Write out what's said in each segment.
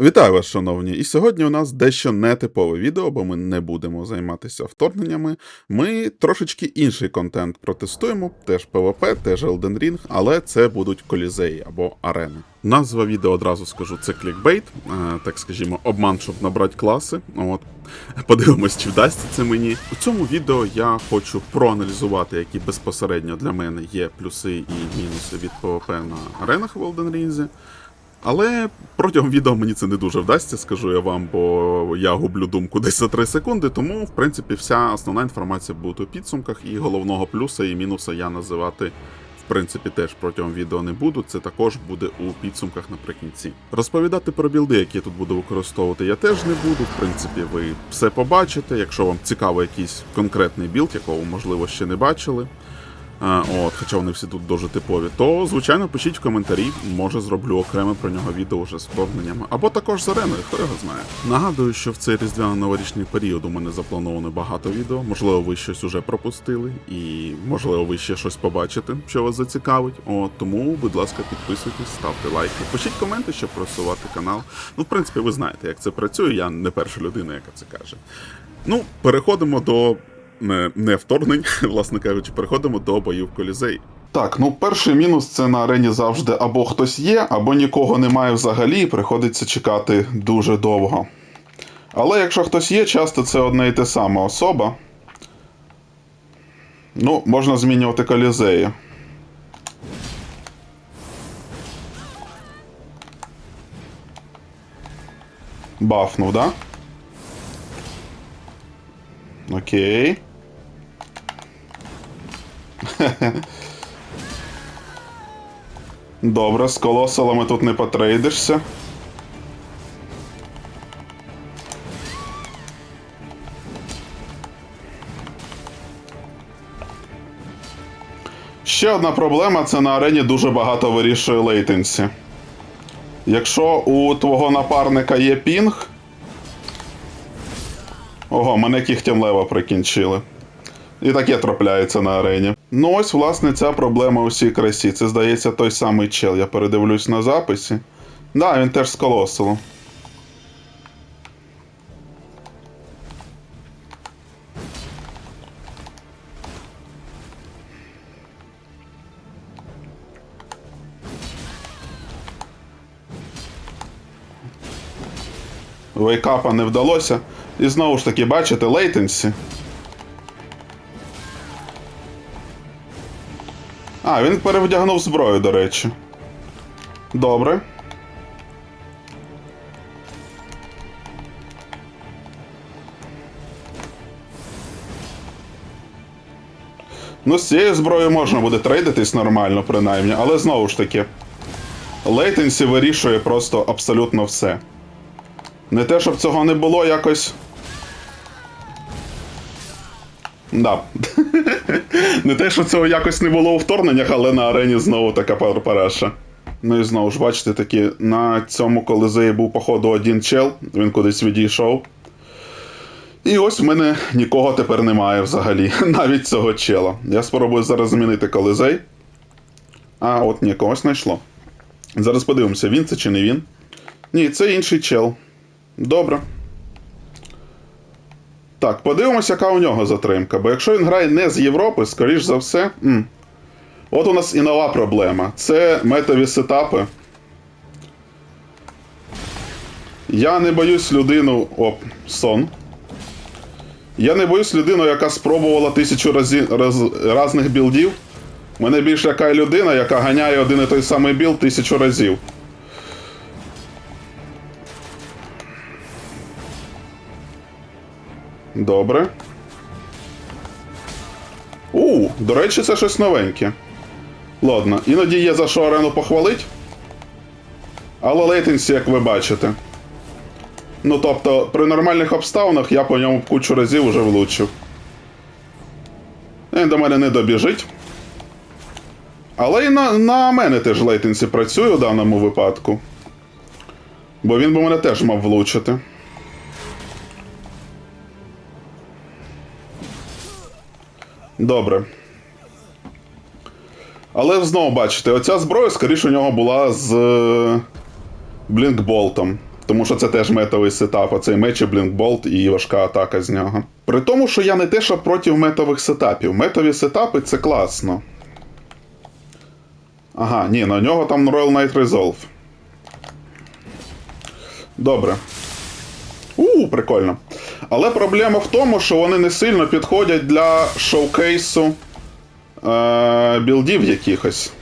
Вітаю вас, шановні! І сьогодні у нас дещо нетипове відео, бо ми не будемо займатися вторгненнями. Ми трошечки інший контент протестуємо, теж PvP, теж Elden Ring, але це будуть колізеї або арени. Назва відео одразу скажу: це клікбейт, е, так скажімо, обман, щоб набрати класи. От. Подивимось, чи вдасться це мені. У цьому відео я хочу проаналізувати, які безпосередньо для мене є плюси і мінуси від PvP на аренах в Elden Ring. Але протягом відео мені це не дуже вдасться, скажу я вам, бо я гублю думку десь за 3 секунди. Тому, в принципі, вся основна інформація буде у підсумках, і головного плюса і мінуса я називати. В принципі, теж протягом відео не буду. Це також буде у підсумках наприкінці. Розповідати про білди, які я тут буду використовувати, я теж не буду. В принципі, ви все побачите. Якщо вам цікаво якийсь конкретний білд, якого можливо ще не бачили. От, хоча вони всі тут дуже типові, то звичайно пишіть в коментарі, може зроблю окреме про нього відео вже з вторгненнями, або також з ареною, хто його знає. Нагадую, що в цей різдвяно-новорічний період у мене заплановано багато відео. Можливо, ви щось уже пропустили, і можливо, ви ще щось побачите, що вас зацікавить. От тому, будь лайка, підписуйтесь, ставте лайки, пишіть коменти, щоб просувати канал. Ну, в принципі, ви знаєте, як це працює. Я не перша людина, яка це каже. Ну, переходимо до не, не вторгнень, власне кажучи, переходимо до боїв колізей. Так, ну перший мінус це на арені завжди або хтось є, або нікого немає взагалі, і приходиться чекати дуже довго. Але якщо хтось є, часто це одна і те сама особа. Ну, можна змінювати колізеї. Бафнув, да? Окей. Добре, з колосалами тут не потрейдишся. Ще одна проблема це на арені дуже багато вирішує лейтенсі. Якщо у твого напарника є пінг. Ого, мене кігтям лева прикінчили. І таке трапляється на арені. Ну ось, власне, ця проблема у всій красі. Це, здається, той самий чел. Я передивлюсь на записі. Да, він теж з колосилом. Вейкапа не вдалося. І знову ж таки, бачите, лейтенсі. А, він перевдягнув зброю, до речі. Добре. Ну, з цією зброєю можна буде трейдитись нормально, принаймні, але знову ж таки. Лейтенсі вирішує просто абсолютно все. Не те, щоб цього не було якось. Да. не те, що цього якось не було у вторгненнях, але на арені знову така пар- параша. Ну і знову ж бачите, таки на цьому колизеї був, походу, один чел, він кудись відійшов. І ось в мене нікого тепер немає взагалі, навіть цього чела. Я спробую зараз змінити колизей. А, от ні, когось знайшло. Зараз подивимося, він це чи не він. Ні, це інший чел. Добре. Так, подивимося, яка у нього затримка. Бо якщо він грає не з Європи, скоріш за все. М. От у нас і нова проблема. Це метові сетапи. Я не боюсь людину. Оп, сон. Я не боюсь людину, яка спробувала тисячу разі... раз... разних білдів. Мене більше яка людина, яка ганяє один і той самий білд тисячу разів. Добре. У, до речі, це щось новеньке. Ладно, іноді є за що арену похвалить. Але лейтенсі, як ви бачите. Ну, тобто, при нормальних обставинах я по ньому кучу разів уже влучив. Він до мене не добіжить. Але і на, на мене теж лейтенсі працює у даному випадку. Бо він би мене теж мав влучити. Добре. Але знову бачите, оця зброя, скоріше, у нього була з е, блінкболтом. Тому що це теж метовий сетап, а цей меч і блінкболт і важка атака з нього. При тому, що я не те, що проти метових сетапів. Метові сетапи це класно. Ага, ні, на нього там Royal Knight Resolve. Добре. У, прикольно. Але проблема в тому, що вони не сильно підходять для шоукейсу е- білдів якихось.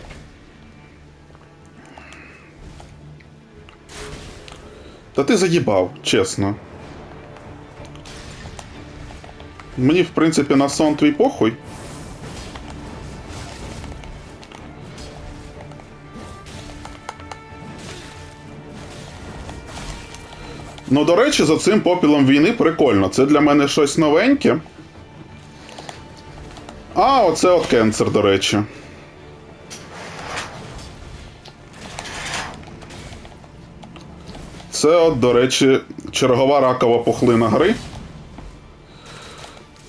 Та ти заїбав, чесно. Мені, в принципі, на сон твій похуй. Ну, до речі, за цим попілом війни прикольно. Це для мене щось новеньке. А, оце от кенсер, до речі. Це, от, до речі, чергова ракова пухлина гри.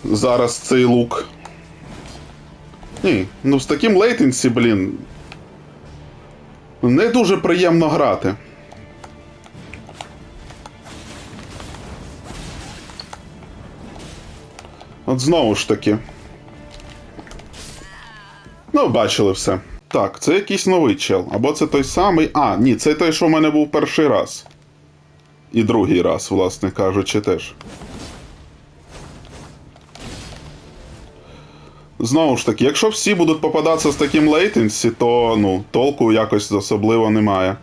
Зараз цей лук. Ні, ну з таким лейтенсі, блін. Не дуже приємно грати. От знову ж таки. Ну, бачили все. Так, це якийсь новий чел. Або це той самий. А, ні, це той, що в мене був перший раз. І другий раз, власне кажучи, теж. Знову ж таки, якщо всі будуть попадатися з таким лейтенсі, то ну, толку якось особливо немає.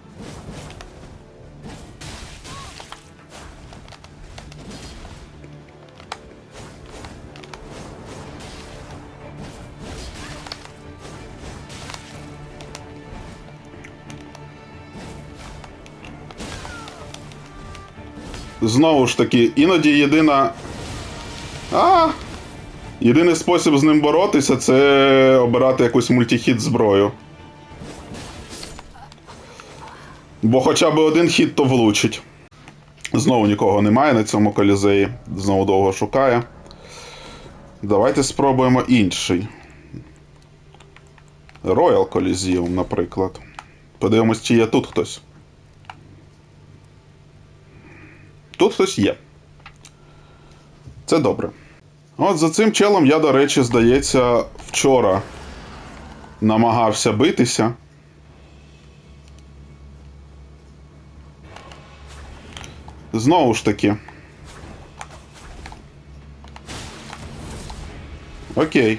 Знову ж таки, іноді єдина. А! Єдиний спосіб з ним боротися це обирати якусь мультихіт зброю. Бо хоча б один хід то влучить. Знову нікого немає на цьому колізеї. Знову довго шукає. Давайте спробуємо інший. Royal Coliseum, наприклад. Подивимось, чи є тут хтось. Тут хтось є. Це добре. От за цим челом я, до речі, здається, вчора намагався битися. Знову ж таки. Окей.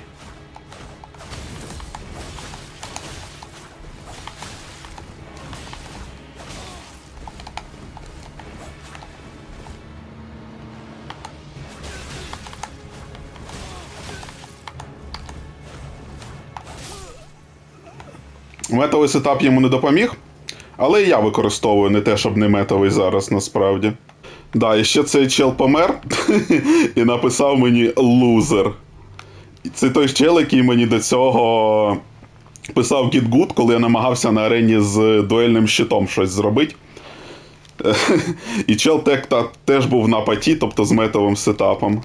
Метовий сетап йому не допоміг, але і я використовую не те, щоб не метовий зараз насправді. Да, і ще цей чел помер і написав мені лузер. Це той чел, який мені до цього писав Get Good, коли я намагався на арені з дуельним щитом щось зробити. І чел тек теж був на паті, тобто з метовим сетапом.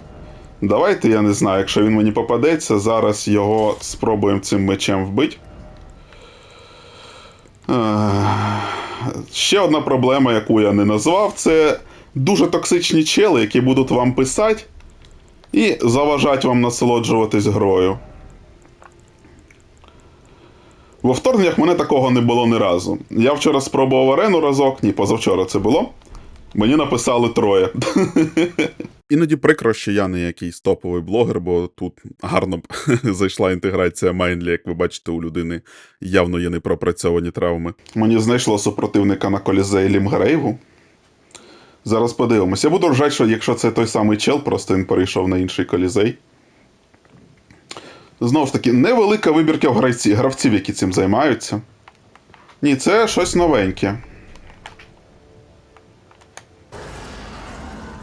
Давайте, я не знаю, якщо він мені попадеться, зараз його спробуємо цим мечем вбити. Ех, Ще одна проблема, яку я не назвав, це дуже токсичні чели, які будуть вам писати і заважати вам насолоджуватись грою. Во вторгненнях мене такого не було ні разу. Я вчора спробував арену разок, ні, позавчора це було. Мені написали троє. Іноді прикро, що я не якийсь топовий блогер, бо тут гарно зайшла інтеграція Майнлі, як ви бачите, у людини явно є непропрацьовані травми. Мені знайшло супротивника на колізеї Лімгрейву. Зараз подивимось. Я буду ржати, що якщо це той самий чел, просто він перейшов на інший колізей. Знову ж таки, невелика вибірка гравців, гравців, які цим займаються. Ні, це щось новеньке.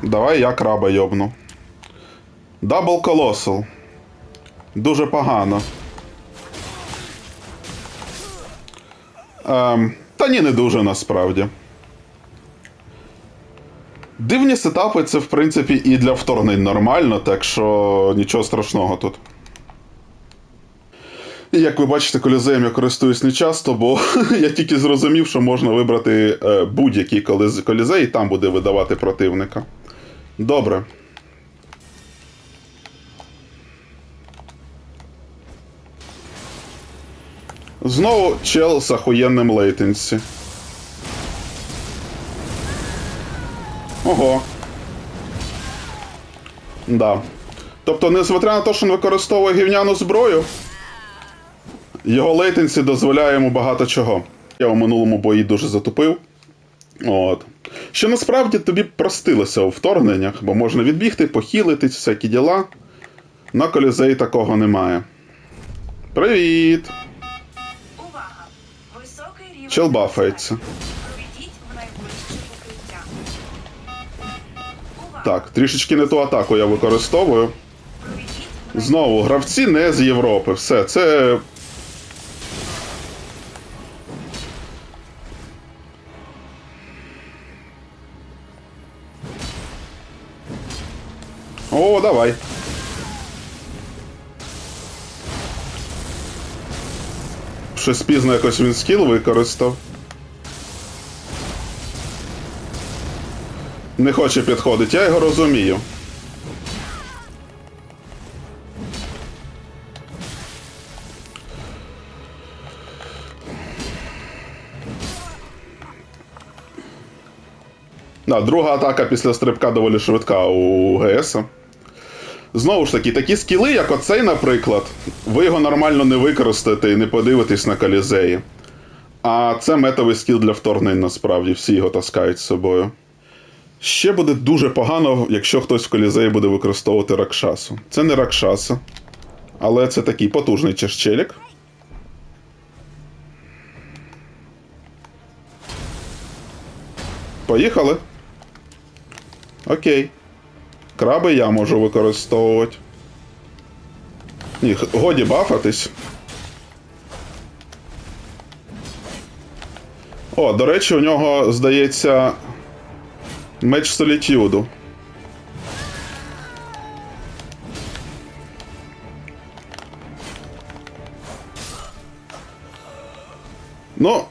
Давай я краба йобну. Дабл колосл. Дуже погано. Ем, та ні, не дуже насправді. Дивні сетапи це, в принципі, і для вторгнень нормально, так що нічого страшного тут. Як ви бачите, колізеєм я користуюсь не часто, бо я тільки зрозумів, що можна вибрати е, будь-який колізей, і там буде видавати противника. Добре. Знову чел з ахуєнним лейтенсі. Ого. Да. Тобто, несмотря на те, що він використовує гівняну зброю, його лейтенсі дозволяє йому багато чого. Я у минулому бої дуже затупив. От. Що насправді тобі простилося у вторгненнях, бо можна відбігти, похилитись, всякі діла. На колізеї такого немає. Привіт! Увага! Високий рівень. Чел бафається. Проведіть в найближче укриття. Увага! Так, трішечки не ту атаку я використовую. Знову, гравці не з Європи. Все, це. Щось пізно якось він скіл використав. Не хоче підходити, я його розумію. Да, друга атака після стрибка доволі швидка у ГС. Знову ж таки, такі скіли, як оцей, наприклад, ви його нормально не використаєте і не подивитесь на колізеї. А це метовий скіл для вторгнень, насправді, всі його таскають з собою. Ще буде дуже погано, якщо хтось в колізеї буде використовувати ракшасу. Це не ракшаса, але це такий потужний чешчелік. Поїхали. Окей. Краби я можу використовувати. Ні, годі бафатись. О, до речі, у нього, здається, меч солітюду. Ну,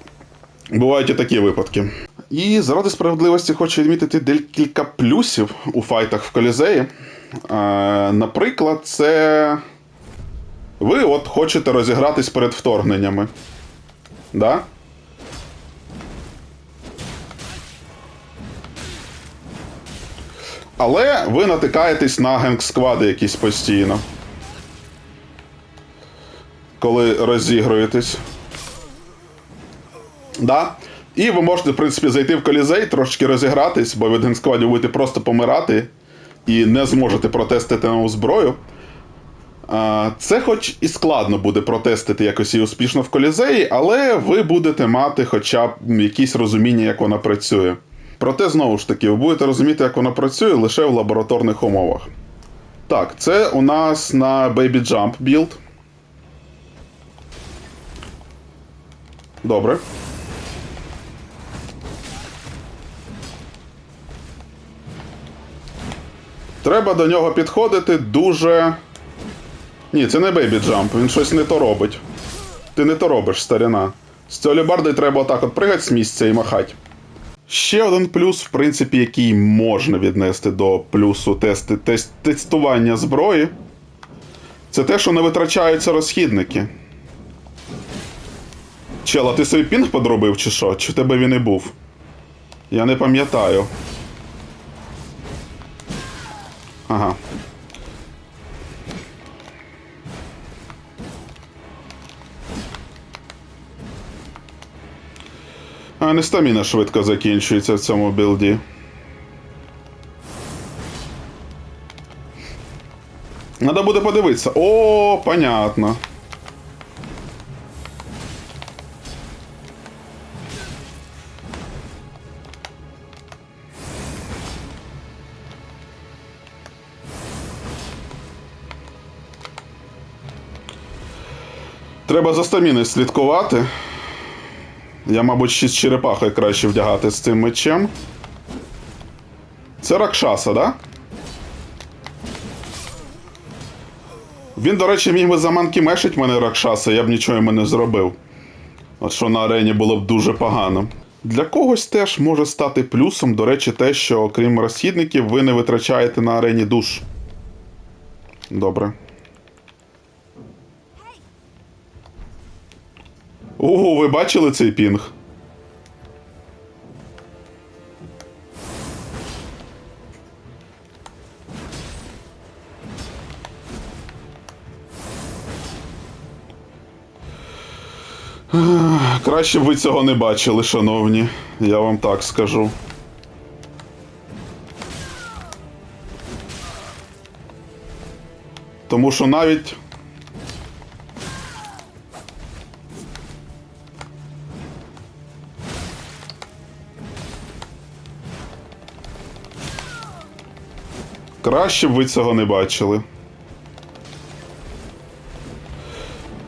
бувають і такі випадки. І заради справедливості хочу відмітити декілька плюсів у файтах в колізеї. Е, наприклад, це. Ви от хочете розігратись перед вторгненнями. Да? Але ви натикаєтесь на генг-сквади якісь постійно. Коли розігруєтесь. Да. І ви можете, в принципі, зайти в колізей, трошки розігратись, бо від генсквадів будете просто помирати і не зможете протестити нову зброю. Це хоч і складно буде протестити якось її успішно в колізеї, але ви будете мати хоча б якісь розуміння, як вона працює. Проте, знову ж таки, ви будете розуміти, як вона працює лише в лабораторних умовах. Так, це у нас на Baby Jump білд. Добре. Треба до нього підходити дуже. Ні, це не Baby Jump, він щось не то робить. Ти не то робиш, старина. З барди треба отак от пригати з місця і махати. Ще один плюс, в принципі, який можна віднести до плюсу тести, тест, тестування зброї. Це те, що не витрачаються розхідники. Чела, ти собі пінг подробив чи що? Чи в тебе він і був? Я не пам'ятаю. Ага. А не стаміна швидко закінчується в цьому білді. Надо буде подивитися. О, понятно. Треба за стаміною слідкувати. Я, мабуть, ще з черепахою краще вдягати з цим мечем. Це Ракшаса, да? Він, до речі, міг би заманкімешить мене Ракшаса, я б нічого йому не зробив. От що на арені було б дуже погано. Для когось теж може стати плюсом, до речі, те, що окрім розхідників, ви не витрачаєте на арені душ. Добре. Ого, ви бачили цей пінг? Краще б ви цього не бачили, шановні. Я вам так скажу. Тому що навіть. Краще б ви цього не бачили.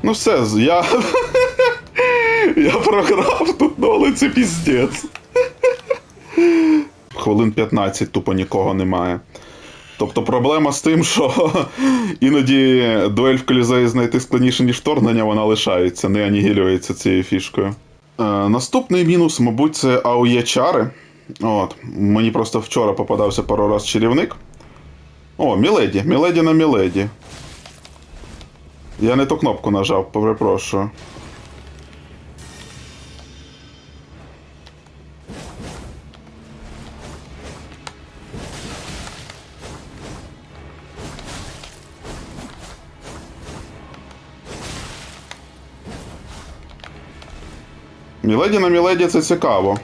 Ну все, я. Я програв тут, але це піздець. Хвилин 15 тупо нікого немає. Тобто проблема з тим, що іноді дуель в колізеї знайти складніше, ніж вторгнення, вона лишається, не анігілюється цією фішкою. Е, наступний мінус, мабуть, це АОЄ чари. От. Мені просто вчора попадався пару раз чарівник. О, Міледі, Міледі на Міледі. Я не ту кнопку нажав, перепрошую. Міледі на Міледі це цікаво.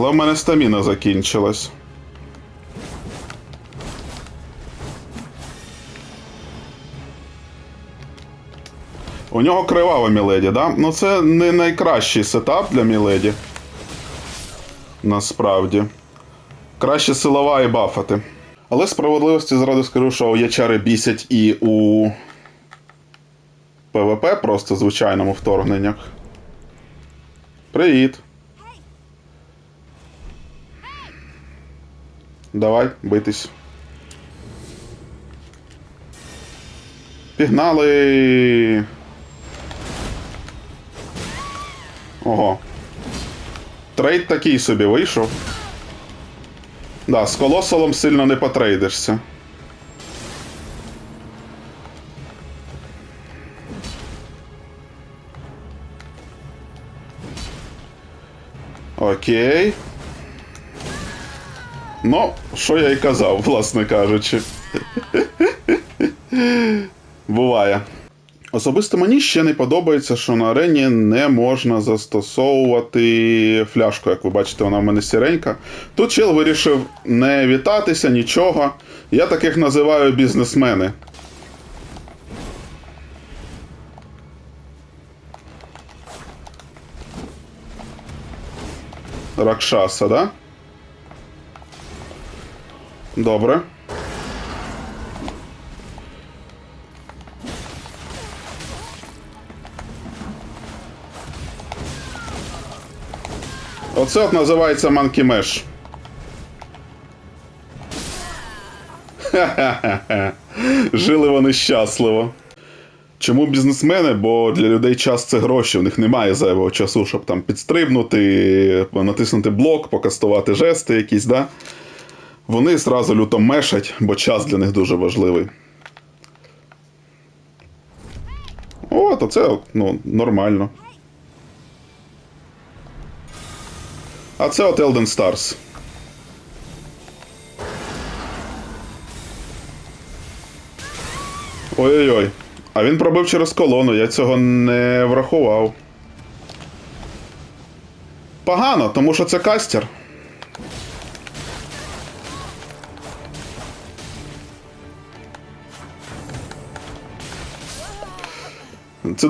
Але в мене стаміна закінчилась. У нього кривава Міледі, да? Ну це не найкращий сетап для Міледі. Насправді. Краще силова і бафати. Але справедливості зради скажу, що ячари бісять і у ПВП, просто звичайному вторгненнях. Привіт. Давай, битись. Пігнали. Ого. Трейд такий собі вийшов. Да, з колосалом сильно не потрейдишся. Окей. Ну, що я і казав, власне кажучи. Буває. Особисто мені ще не подобається, що на арені не можна застосовувати фляжку. Як ви бачите, вона в мене сіренька. Тут чел вирішив не вітатися, нічого. Я таких називаю бізнесмени. Ракшаса, да? Добре. Оце от називається Monkey Mesh. Ха-ха-ха. Жили вони щасливо. Чому бізнесмени? Бо для людей час це гроші, в них немає зайвого часу, щоб там підстрибнути, натиснути блок, покастувати жести якісь, да? Вони зразу люто мешать, бо час для них дуже важливий. От, оце ну, нормально. А це от Elden Stars. Ой-ой-ой. А він пробив через колону, я цього не врахував. Погано, тому що це кастер.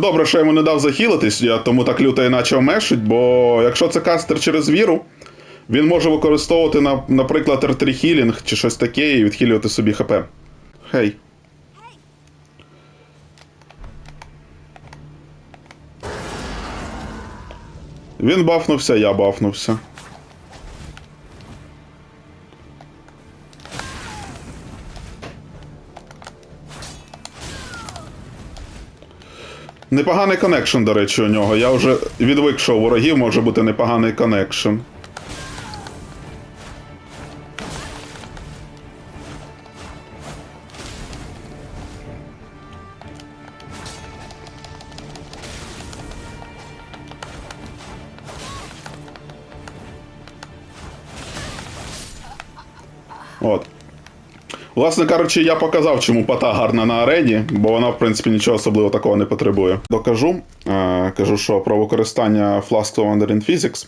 Добре, що я йому не дав захилитись, я тому так люто і почав бо якщо це кастер через віру, він може використовувати, на, наприклад, R3 хілінг чи щось таке і відхилювати собі ХП. Хей. Він бафнувся, я бафнувся. Непоганий коннекшн, до речі, у нього. Я вже відвик, що у ворогів може бути непоганий коннекшн. Власне кажучи, я показав, чому пата гарна на арені, бо вона, в принципі, нічого особливо такого не потребує. Докажу, е, кажу, що про використання Flask to Wonder in Physics,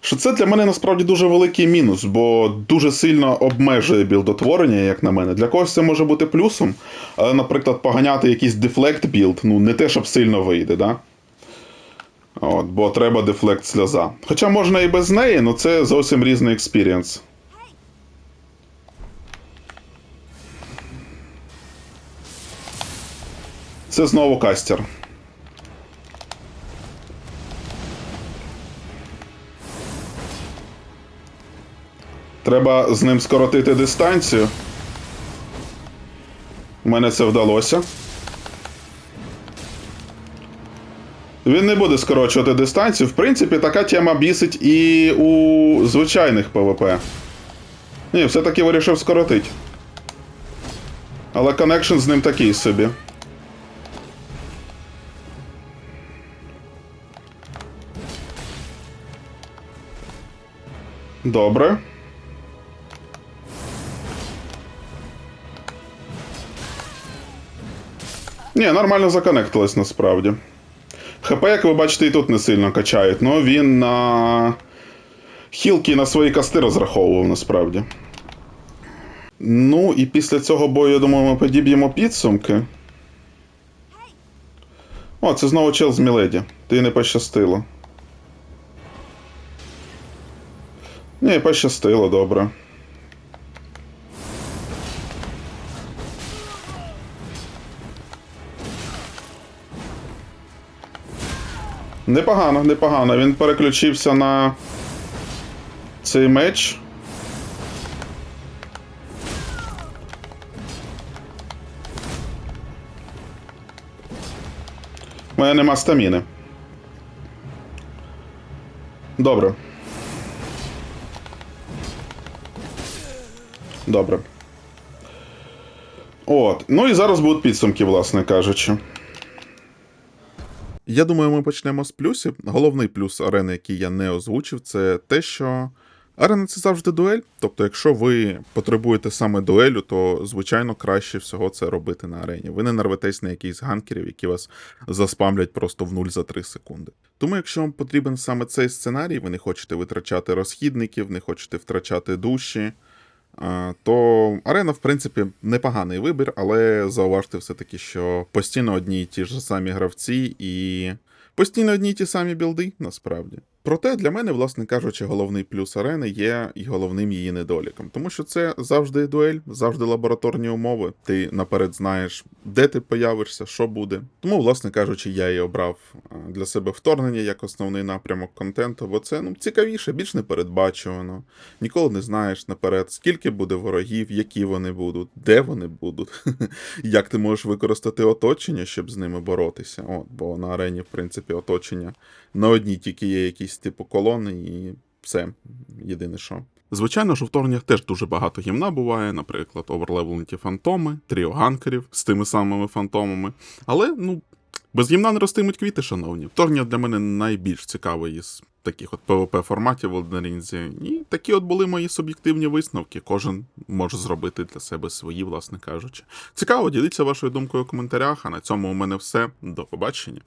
що це для мене насправді дуже великий мінус, бо дуже сильно обмежує білдотворення, як на мене. Для когось це може бути плюсом, але, наприклад, поганяти якийсь дефлект білд, ну не те, щоб сильно вийде, да? От, бо треба дефлект сльоза. Хоча можна і без неї, але це зовсім різний експірієнс. Це знову кастер. Треба з ним скоротити дистанцію. У мене це вдалося. Він не буде скорочувати дистанцію. В принципі, така тема бісить і у звичайних ПВП. Ні, все-таки вирішив скоротити. Але коннекшн з ним такий собі. Добре. Ні, нормально законектилось насправді. ХП, як ви бачите, і тут не сильно качають, але він на хілки на свої касти розраховував насправді. Ну, і після цього бою, я думаю, ми подіб'ємо підсумки. О, це знову чел з Міледі. Ти не пощастило. Ні, пощастило, добре. Непогано, непогано. Він переключився на цей меч. У мене нема стаміни. Добре. Добре. От. Ну і зараз будуть підсумки, власне кажучи. Я думаю, ми почнемо з плюсів. Головний плюс арени, який я не озвучив, це те, що арена це завжди дуель. Тобто, якщо ви потребуєте саме дуелю, то звичайно краще всього це робити на арені. Ви не нарветесь на якихось ганкерів, які вас заспамлять просто в нуль за 3 секунди. Тому, якщо вам потрібен саме цей сценарій, ви не хочете витрачати розхідників, не хочете втрачати душі. То арена, в принципі, непоганий вибір, але зауважте все-таки, що постійно одні й ті ж самі гравці і постійно одні й ті самі білди, насправді. Проте для мене, власне кажучи, головний плюс арени є і головним її недоліком, тому що це завжди дуель, завжди лабораторні умови. Ти наперед знаєш, де ти появишся, що буде. Тому, власне кажучи, я і обрав для себе вторгнення як основний напрямок контенту, бо це ну цікавіше, більш непередбачувано. Ніколи не знаєш наперед, скільки буде ворогів, які вони будуть, де вони будуть, як ти можеш використати оточення, щоб з ними боротися. От, бо на арені, в принципі, оточення на одній тільки є якісь типу колони, і все. Єдине що. Звичайно ж, у вторгненнях теж дуже багато гімна буває, наприклад, оверлевленті фантоми, тріо ганкерів з тими самими фантомами. Але, ну, без гімна не ростимуть квіти, шановні. Вторгнення для мене найбільш цікавий із таких от PvP форматів в Elden І такі от були мої суб'єктивні висновки. Кожен може зробити для себе свої, власне кажучи. Цікаво, діліться вашою думкою у коментарях, а на цьому у мене все. До побачення.